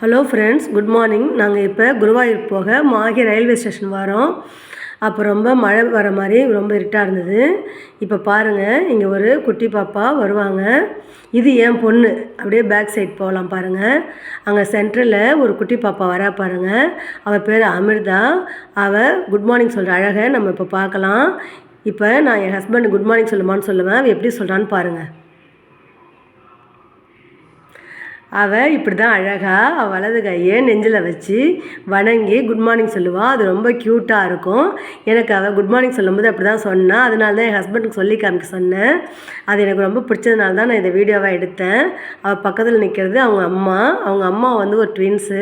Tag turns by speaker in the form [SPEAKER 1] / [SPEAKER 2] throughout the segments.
[SPEAKER 1] Hello friends good morning நாங்கள் இப்போ குருவாயூர் போக மாகி ரயில்வே ஸ்டேஷன் வரோம். அப்போ ரொம்ப மழை வர மாதிரி ரொம்ப இருட்டாக இருந்தது. இப்போ பாருங்கள் இங்கே ஒரு குட்டி பாப்பா வருவாங்க. இது என் பொண்ணு. அப்படியே பேக் சைட் போகலாம் பாருங்கள் அங்கே சென்டரில் ஒரு குட்டி பாப்பா வரா பாருங்கள் அவள் பேர் அமிர்தா. அவள் குட் மார்னிங் சொல்கிற அழகை நம்ம இப்போ பார்க்கலாம். இப்போ நான் என் ஹஸ்பண்ட் குட் மார்னிங் சொல்லுமான்னு சொல்லுவேன். அவள் எப்படி சொல்கிறான்னு பாருங்கள் அவள் இப்படி தான் அழகாக அவள் வலது கையை நெஞ்சில் வச்சு வணங்கி குட் மார்னிங் சொல்லுவாள் அது ரொம்ப க்யூட்டாக இருக்கும். எனக்கு அவள் குட் மார்னிங் சொல்லும்போது அப்படி தான் சொன்னான் அதனால தான் என் ஹஸ்பண்டுக்கு சொல்லி காமிக்க சொன்னேன். அது எனக்கு ரொம்ப பிடிச்சதுனால தான் நான் இந்த வீடியோவாக எடுத்தேன். அவள் பக்கத்தில் நிற்கிறது அவங்க அம்மா. அவங்க அம்மா வந்து ஒரு ட்வின்ஸு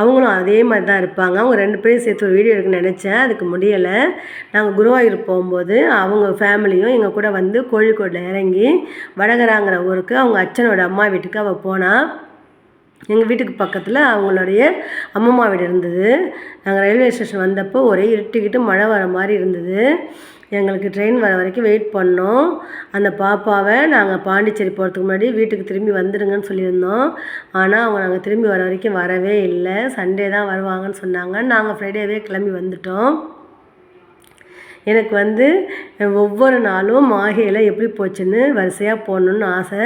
[SPEAKER 1] அவங்களும் அதே மாதிரி தான் இருப்பாங்க. அவங்க ரெண்டு பேரும் சேர்த்து ஒரு வீடியோ எடுக்க நினச்சேன். அதுக்கு முடியலை. நாங்கள் குருவாயூர் போகும்போது அவங்க ஃபேமிலியும் எங்கள் கூட வந்து கோழிக்கோட்டில் இறங்கி வடகராங்கிற ஊருக்கு அவங்க அச்சனோட அம்மா வீட்டுக்கு அவள் போனால் எங்கள் வீட்டுக்கு பக்கத்தில் அவங்களுடைய அம்மம்மா வீடு இருந்தது. நாங்கள் ரயில்வே ஸ்டேஷன் வந்தப்போ ஒரே இருட்டிக்கிட்டு மழை வர மாதிரி இருந்தது. எங்களுக்கு ட்ரெயின் வர வரைக்கும் வெயிட் பண்ணோம். அந்த பாப்பாவை நாங்கள் பாண்டிச்சேரி போகிறதுக்கு முன்னாடி வீட்டுக்கு திரும்பி வந்துடுங்கன்னு சொல்லியிருந்தோம். ஆனால் அவங்க நாங்கள் திரும்பி வர வரைக்கும் வரவே இல்லை. சண்டே தான் வருவாங்கன்னு சொன்னாங்க. நாங்கள் ஃப்ரைடேவே கிளம்பி வந்துட்டோம். எனக்கு வந்து ஒவ்வொரு நாளும் மாஹேயில் எப்படி போச்சுன்னு வரிசையாக போடணுன்னு ஆசை.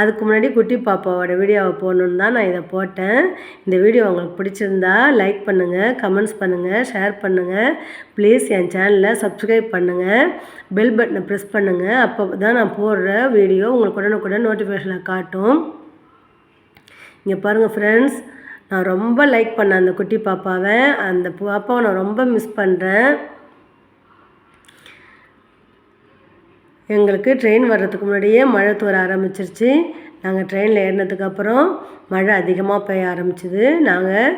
[SPEAKER 1] அதுக்கு முன்னாடி குட்டி பாப்பாவோட வீடியோவை போடணுன்னு தான் நான் இதை போட்டேன். இந்த வீடியோ உங்களுக்கு பிடிச்சிருந்தா லைக் பண்ணுங்கள் கமெண்ட்ஸ் பண்ணுங்கள் ஷேர் பண்ணுங்கள் ப்ளீஸ் என் சேனலை சப்ஸ்கிரைப் பண்ணுங்கள் பெல் பட்டனை ப்ரெஸ் பண்ணுங்கள் அப்போ தான் நான் போடுற வீடியோ உங்களுக்கு உடனுக்குடன் நோட்டிஃபிகேஷனில் காட்டும். இங்கே பாருங்கள் ஃப்ரெண்ட்ஸ் நான் ரொம்ப லைக் பண்ணேன் அந்த குட்டி பாப்பாவை. அந்த பாப்பாவை நான் ரொம்ப மிஸ் பண்ணுறேன் எங்களுக்கு ட்ரெயின் வர்றதுக்கு முன்னாடியே மழை தூர ஆரம்பிச்சிருச்சு. நாங்கள் ட்ரெயினில் ஏறினதுக்கப்புறம் மழை அதிகமாக பெய்ய ஆரம்பிச்சிது. நாங்கள்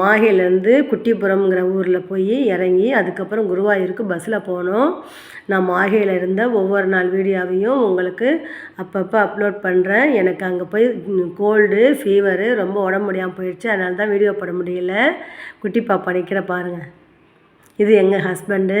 [SPEAKER 1] மாஹேலேருந்து குட்டிபுரம்ங்கிற ஊரில் போய் இறங்கி அதுக்கப்புறம் குருவாயூருக்கு பஸ்ஸில் போனோம். நான் மாஹேயில் இருந்த ஒவ்வொரு நாள் வீடியோவையும் உங்களுக்கு அப்பப்போ அப்லோட் பண்ணுறேன் எனக்கு அங்கே போய் கோல்டு ஃபீவரு ரொம்ப உடம்பு முடியாமல் போயிடுச்சு அதனால தான் வீடியோ போட முடியல. குட்டி பாப்பா நிற்கிற பாருங்கள் இது எங்கள் husband